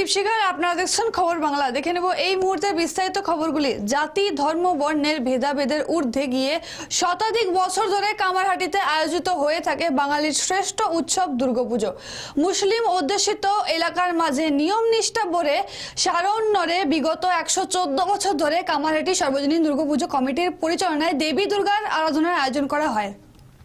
দীপশিখার আপনারা দেখছেন খবর বাংলা। দেখে নেব এই মুহূর্তে বিস্তারিত খবরগুলি। জাতি, ধর্ম, বর্ণের ভেদাভেদের ঊর্ধ্বে গিয়ে শতাধিক বছর ধরে কামারহাটিতে আয়োজিত হয়ে থাকে বাঙালির শ্রেষ্ঠ উৎসব দুর্গাপুজো। মুসলিম অধ্যুষিত এলাকার মাঝে নিয়ম নিষ্ঠা ভরে সারণ্যরে বিগত একশো চোদ্দ বছর ধরে কামারহাটি সর্বজনীন দুর্গাপুজো কমিটির পরিচালনায় দেবী দুর্গার আরাধনার আয়োজন করা হয়।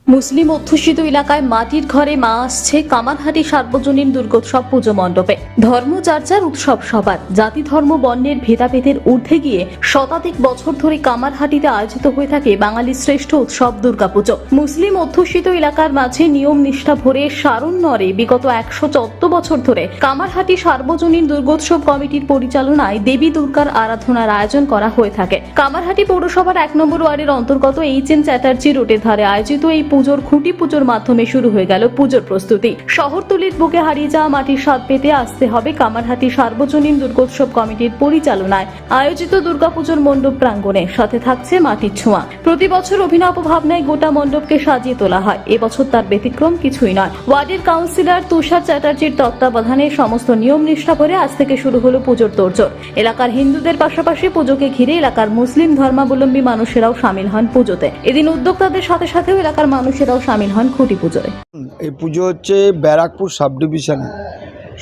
মুসলিম অধ্যুষিত এলাকায় মাটির ঘরে মা আসছে কামারহাটি সার্বজনীন দুর্গোৎসব পুজো মণ্ডপে। ধর্ম যার উৎসব সবার। জাতি ধর্ম বর্ণের ভেদাভেদের ঊর্ধ্বে গিয়ে শতাধিক বছর ধরে কামারহাটিতে আয়োজিত হয়ে থাকে বাঙালির শ্রেষ্ঠ উৎসব দুর্গাপুজো। মুসলিম অধ্যুষিত এলাকার মাঝে নিয়ম নিষ্ঠা ভরে সারণ্যরে বিগত একশো চোদ্দ বছর ধরে কামারহাটি সার্বজনীন দুর্গোৎসব কমিটির পরিচালনায় দেবী দুর্গার আরাধনার আয়োজন করা হয়ে থাকে। কামারহাটি পৌরসভার এক নম্বর ওয়ার্ডের অন্তর্গত এইচ এন চ্যাটার্জি রোডের ধারে আয়োজিত এই পুজোর খুঁটি পুজোর মাধ্যমে শুরু হয়ে গেল পুজোর প্রস্তুতি। শহরতলির বুকে হারিয়ে যাওয়া মাটির স্বাদ পেতে আসতে হবে কামারহাটি সার্বজনীন দুর্গোৎসব কমিটির পরিচালনায়। আয়োজিত দুর্গাপুজোর মণ্ডপ প্রাঙ্গণে সাথে থাকছে মাটির ছোঁয়া। প্রতি বছর অভিনব ভাবনায় গোটা মণ্ডপকে সাজিয়ে তোলা হয়। এবছর তার ব্যতিক্রম কিছুই নয়। ওয়ার্ডের কাউন্সিলর তুষার চ্যাটার্জির তত্ত্বাবধানে সমস্ত নিয়ম নিষ্ঠা করে আজ থেকে শুরু হলো পুজোর তোড়জোড়। এলাকার হিন্দুদের পাশাপাশি পুজোকে ঘিরে এলাকার মুসলিম ধর্মাবলম্বী মানুষেরাও সামিল হন পুজোতে। এদিন উদ্যোক্তাদের সাথে সাথেও এলাকার মানুষেরাও সামিল হন খুঁটি পুজোয়। এই পুজো হচ্ছে ব্যারাকপুর সাব ডিভিশনে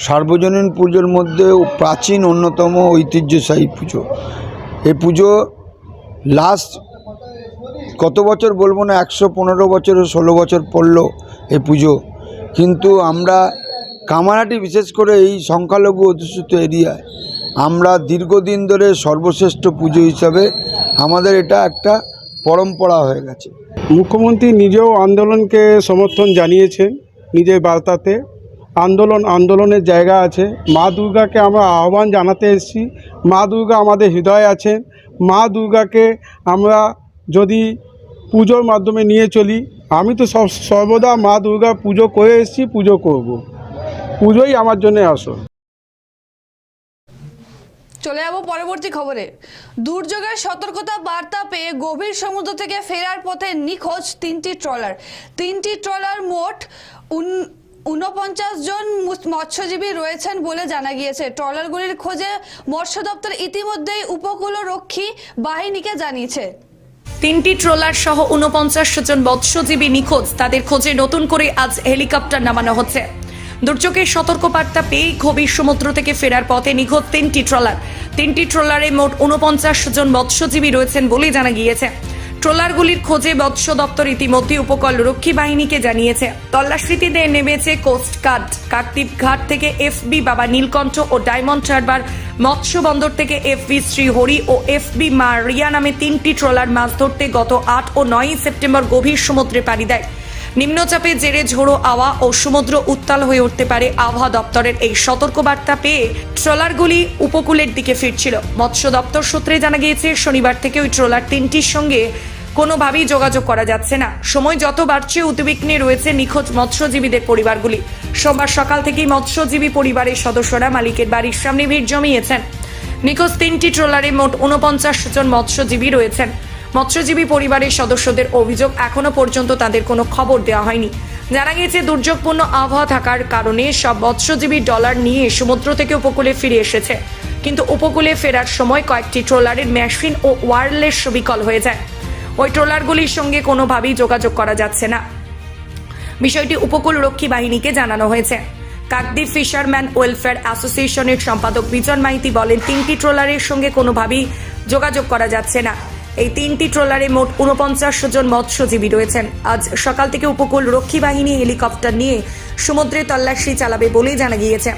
সার্বজনীন পুজোর মধ্যে প্রাচীন অন্যতম ঐতিহ্যশাহী পুজো। এই পুজো লাস্ট কত বছর বলব না, একশো পনেরো বছর ষোলো বছর পড়ল এই পুজো। কিন্তু আমরা কামারাটি বিশেষ করে এই সংখ্যালঘু অধ্যুষিত এরিয়ায় আমরা দীর্ঘদিন ধরে সর্বশ্রেষ্ঠ পুজো হিসাবে আমাদের এটা একটা পরম্পরা হয়ে গেছে। মুখ্যমন্ত্রী নিজেও আন্দোলনকে সমর্থন জানিয়েছেন নিজের বার্তাতে। আন্দোলন আন্দোলনের জায়গা আছে। মা দুর্গাকে আমরা আহ্বান জানাতে এসেছি। মা দুর্গা আমাদের হৃদয়ে আছেন। মা দুর্গাকে আমরা যদি পুজোর মাধ্যমে নিয়ে চলি, আমি তো সব, সর্বদা মা দুর্গা পুজো করে এসেছি, পুজো করব। পুজোই আমার জন্য আসল। চলে যাব পরবর্তী খবরে। দুর্যোগের সতর্কতা বার্তা পেয়ে গভীর সমুদ্র থেকে ফেরার পথে নিখোঁজ তিনটি ট্রলার। তিনটি ট্রলার মোট উন- ঊনপঞ্চাশ জন মৎস্যজীবী রয়েছেন বলে জানা গিয়েছে। ট্রলারগুলির খোঁজে মৎস্য দপ্তর ইতিমধ্যেই উপকূলরক্ষী বাহিনীকে জানিয়েছে। তিনটি ট্রলার সহ উনপঞ্চাশ জন মৎস্যজীবী নিখোঁজ। তাদের খোঁজে নতুন করে আজ হেলিকপ্টার নামানো হচ্ছে। দুর্যোগের সতর্কবার্তা পেয়ে গভীর সমুদ্র থেকে ফেরার পথে নিখোঁজ তিনটি ট্রলার। তিনটি ট্রলারে মোট উনপঞ্চাশ জন মৎস্যজীবী রয়েছেন বলে জানা গিয়েছে। ট্রলারগুলির খোঁজে মৎস্য দপ্তর ইতিমধ্যে উপকূল রক্ষী বাহিনীকে জানিয়েছে। তল্লাশিতে নেমেছে কোস্ট গার্ড ঘাট থেকে এফবি বাবা নীলকণ্ঠ ও ডায়মন্ড হারবার, মৎস্য বন্দর থেকে এফবি শ্রীহরি ও এফবি মারিয়া নামে তিনটি ট্রলার মাছ ধরতে গত আট ও নয়ই সেপ্টেম্বর গভীর সমুদ্রে পাড়ি দেয়। নিম্নচাপের জেরে ঝোড়ো আওয়া ও সমুদ্র উত্তাল হয়ে উঠতে পারে আবহাওয়া দপ্তরের এই সতর্কবার্তা পেয়ে ট্রলারগুলি উপকূলের দিকে ফিরছিল। মৎস্য দপ্তর সূত্রে জানা গিয়েছে, শনিবার থেকে ওই ট্রলার তিনটির সঙ্গে কোনোভাবেই যোগাযোগ করা যাচ্ছে না। সময় যত বাড়ছে, উদ্বিগ্নে রয়েছে নিখোঁজ মৎস্যজীবীদের পরিবারগুলি। সোমবার সকাল থেকেই মৎস্যজীবী পরিবারের সদস্যরা মালিকের বাড়ির সামনে ভিড় জমিয়েছেন। নিখোঁজ তিনটি ট্রলারে মোট উনপঞ্চাশ জন মৎস্যজীবী রয়েছেন। মৎস্যজীবী পরিবারের সদস্যদের অভিযোগ এখনও পর্যন্ত তাদের কোনো খবর দেওয়া হয়নি। জানা গিয়েছে, দুর্যোগপূর্ণ আবহাওয়া থাকার কারণে সব মৎস্যজীবী ডলার নিয়ে সমুদ্র থেকে উপকূলে ফিরে এসেছে। কিন্তু উপকূলে ফেরার সময় কয়েকটি ট্রোলারের মেশিন ও ওয়্যারলেস বিকল হয়ে যায়। ওই ট্রলারগুলির সঙ্গে কোনোভাবেই যোগাযোগ করা যাচ্ছে না। বিষয়টি উপকূল রক্ষী বাহিনীকে জানানো হয়েছে। কাকদ্বীপ ফিশারম্যান ওয়েলফেয়ার অ্যাসোসিয়েশনের সম্পাদক বিজন মাইতি বলেন, তিনটি ট্রলারের সঙ্গে কোনোভাবেই যোগাযোগ করা যাচ্ছে না। এই তিনটি ট্রলারে মোট উনপঞ্চাশ জন মৎস্যজীবী রয়েছেন। আজ সকাল থেকে উপকূল রক্ষী বাহিনী হেলিকপ্টার নিয়ে সমুদ্রে তল্লাশি চালাবে বলেই জানা গিয়েছে।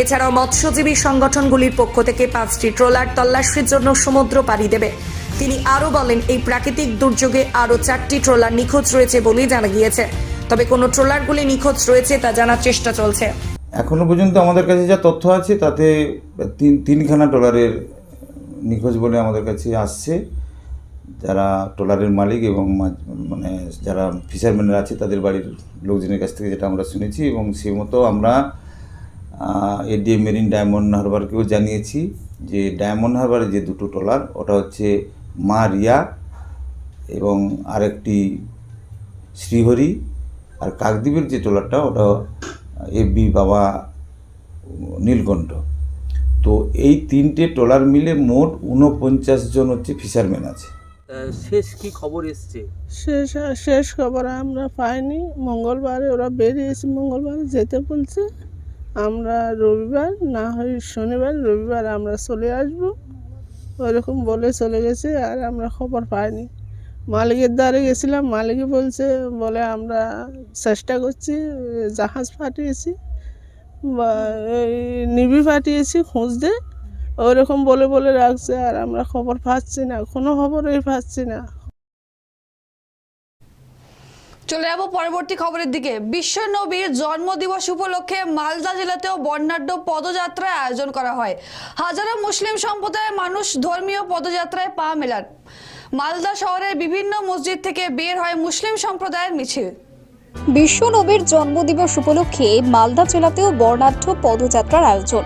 এছাড়াও মৎস্যজীবী সংগঠনগুলির পক্ষ থেকে পাঁচটি ট্রলার তল্লাশির জন্য সমুদ্র পাড়ি দেবে। তিনি আরও বলেন, এই প্রাকৃতিক দুর্যোগে আরও চারটি ট্রলার নিখোঁজ রয়েছে বলেই জানা গিয়েছে। তবে কোনো ট্রলারগুলি নিখোঁজ রয়েছে তা জানার চেষ্টা চলছে। এখনও পর্যন্ত আমাদের কাছে যা তথ্য আছে, তাতে তিন তিনখানা ট্রলারের নিখোঁজ বলে আমাদের কাছে আসছে। যারা ট্রলারের মালিক এবং মানে যারা ফিশারম্যানরা আছে, তাদের বাড়ির লোকজনের কাছ থেকে যেটা আমরা শুনেছি এবং সেই মতো আমরা এডিএ মেরিন ডায়মন্ড হারবারকেও জানিয়েছি যে ডায়মন্ড হারবারের যে দুটো ট্রলার ওটা হচ্ছে মা রিয়া এবং আরেকটি শ্রীহরি আর কাকদ্বীপের যে ট্রলারটা ওটা এফবি বাবা নীলকণ্ঠ। তো এই তিনটে ট্রলার মিলে মোট উনপঞ্চাশ জন হচ্ছে ফিশারম্যান আছে। শেষ কি খবর এসছে? শেষ শেষ খবর আমরা পাইনি। মঙ্গলবারে ওরা বেরিয়েছে, মঙ্গলবারে যেতে বলছে। আমরা রবিবার, না হয় শনিবার, রবিবার আমরা চলে আসব। ওইরকম বলে চলে গেছে আর আমরা খবর পাইনি। মালিকের দ্বারে গেছিলাম, মালিকই বলছে, বলে আমরা চেষ্টা করছি, জাহাজ পাঠিয়েছি, বা এই নিবি পাঠিয়েছি খুঁজতে ওইরকম বলে বলে রাখছে আর আমরা খবর পাচ্ছি না কোনো খবরই পাচ্ছি না। চলে যাব পরবর্তী খবরের দিকে। বিশ্ব নবীর জন্মদিবস উপলক্ষে মালদা জেলাতেও বর্ণাঢ্য পদযাত্রার আয়োজন করা হয়। হাজারো মুসলিম সম্প্রদায়ের মানুষ ধর্মীয় পদযাত্রায় পা মেলান। মালদা শহরের বিভিন্ন মসজিদ থেকে বের হয় মুসলিম সম্প্রদায়ের মিছিল। বিশ্ব নবীর জন্মদিবস উপলক্ষে মালদা জেলাতেও বর্ণাঢ্য পদযাত্রার আয়োজন।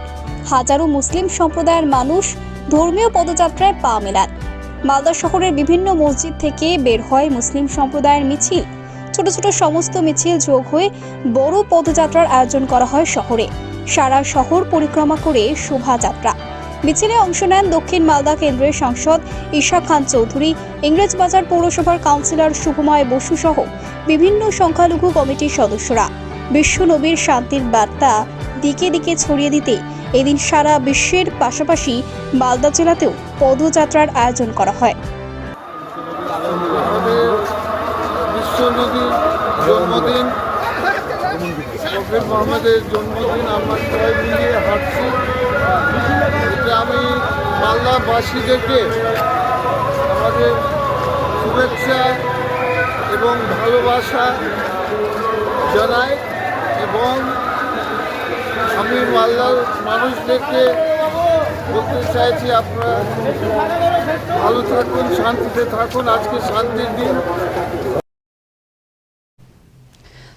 হাজারো মুসলিম সম্প্রদায়ের মানুষ ধর্মীয় পদযাত্রায় পা মেলান। মালদা শহরের বিভিন্ন মসজিদ থেকে বের হয় মুসলিম সম্প্রদায়ের মিছিল। ছোট ছোট সমস্ত মিছিল যোগ হয়ে বড় পদযাত্রার আয়োজন করা হয় শহরে। সারা শহর পরিক্রমা করে শোভাযাত্রা। মিছিলে অংশ নেন দক্ষিণ মালদা কেন্দ্রের সাংসদ ঈশা খান চৌধুরী, ইংরেজবাজার পৌরসভার কাউন্সিলর শুভময় বসু সহ বিভিন্ন সংখ্যালঘু কমিটির সদস্যরা। বিশ্ব নবীর শান্তির বার্তা দিকে দিকে ছড়িয়ে দিতে এদিন সারা বিশ্বের পাশাপাশি মালদা জেলাতেও পদযাত্রার আয়োজন করা হয়। জন্মদিন জন্মদিন আমাদের শুভেচ্ছা এবং ভালোবাসা জানাই এবং আমি মালদার মানুষ মানুষদেরকে বলতে চাইছি আপনারা ভালো থাকুন, শান্তিতে থাকুন, আজকে শান্তির দিন।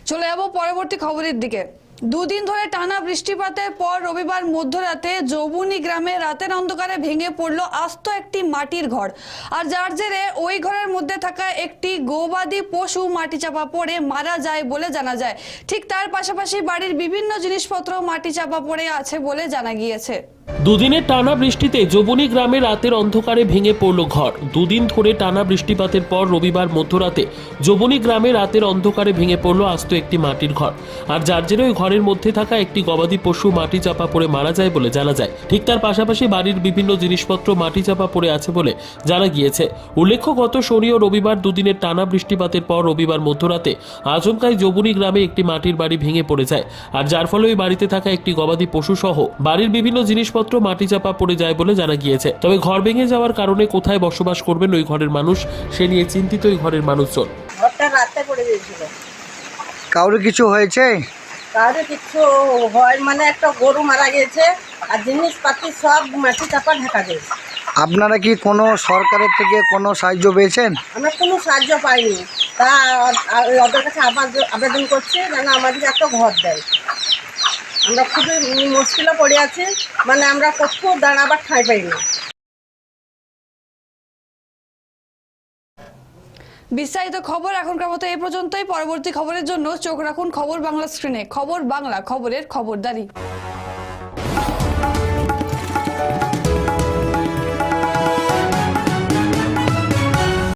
চলে যাব পরবর্তী খবরের দিকে। দুদিন ধরে টানা বৃষ্টিপাতের পর রবিবার মধ্যরাতে যৌবনী গ্রামে রাতের অন্ধকারে ভেঙে পড়ল আস্ত একটি মাটির ঘর। আর যার জেরে ওই ঘরের মধ্যে থাকা একটি গোবাদি পশু মাটি চাপা পড়ে মারা যায় বলে জানা যায়। ঠিক তার পাশাপাশি বাড়ির বিভিন্ন জিনিসপত্র মাটি চাপা পড়ে আছে বলে জানা গিয়েছে। দুদিনের টানা বৃষ্টিতে যবনী গ্রামে রাতের অন্ধকারে ভেঙে পড়ল ঘর। দুদিন ধরে টানা বৃষ্টিপাতের পর রবিবার মধ্যরাতে যবনী গ্রামে রাতের অন্ধকারে ভেঙে পড়ল আস্ত একটি মাটির ঘর। আর যার জেরে ওই ঘরের মধ্যে থাকা একটি গবাদি পশু মাটি চাপা পড়ে মারা যায় বলে জানা যায়। ঠিক তার পাশাপাশি বাড়ির বিভিন্ন জিনিসপত্র মাটি চাপা পড়ে আছে বলে জানা গিয়েছে। উল্লেখ্য, গত শনি ও রবিবার দুদিনের টানা বৃষ্টিপাতের পর রবিবার মধ্যরাতে আচমকায় যবনী গ্রামে একটি মাটির বাড়ি ভেঙে পড়ে যায়। আর যার ফলে ওই বাড়িতে থাকা একটি গবাদি পশু সহ বাড়ির বিভিন্ন জিনিসপত্র মাটি চাপা পড়ে যায় বলে জানা গিয়েছে। তবে ঘর ভেঙে যাওয়ার কারণে কোথায় বসবাস করবেন ওই ঘরের মানুষ সে নিয়ে চিন্তিত ওই ঘরের মানুষজন। ঘরটা রাতে পড়ে গিয়েছিল কারোর কিছু হয়েছে? কারও কিছু হয় মানে একটা গরু মারা গেছে আর জিনিসপাতি সব মাটি চাপা ঢাকা দিয়েছে। আপনারা কি কোনো সরকারের থেকে কোনো সাহায্য পেয়েছেন? আমরা কোনো সাহায্য পাইনি। তা ওদের কাছে আবার আবেদন করছি যেন আমাদেরকে একটা ঘর দেয় আমরা খুবই মুশকিলে পড়ে আছি মানে আমরা কোথাও দাঁড়াবার ঠাঁই পাই না। বিস্তারিত খবর এখনকার মতো এ পর্যন্তই। পরবর্তী খবরের জন্য চোখ রাখুন খবর বাংলা স্ক্রিনে। খবর বাংলা, খবরের খবরদারি।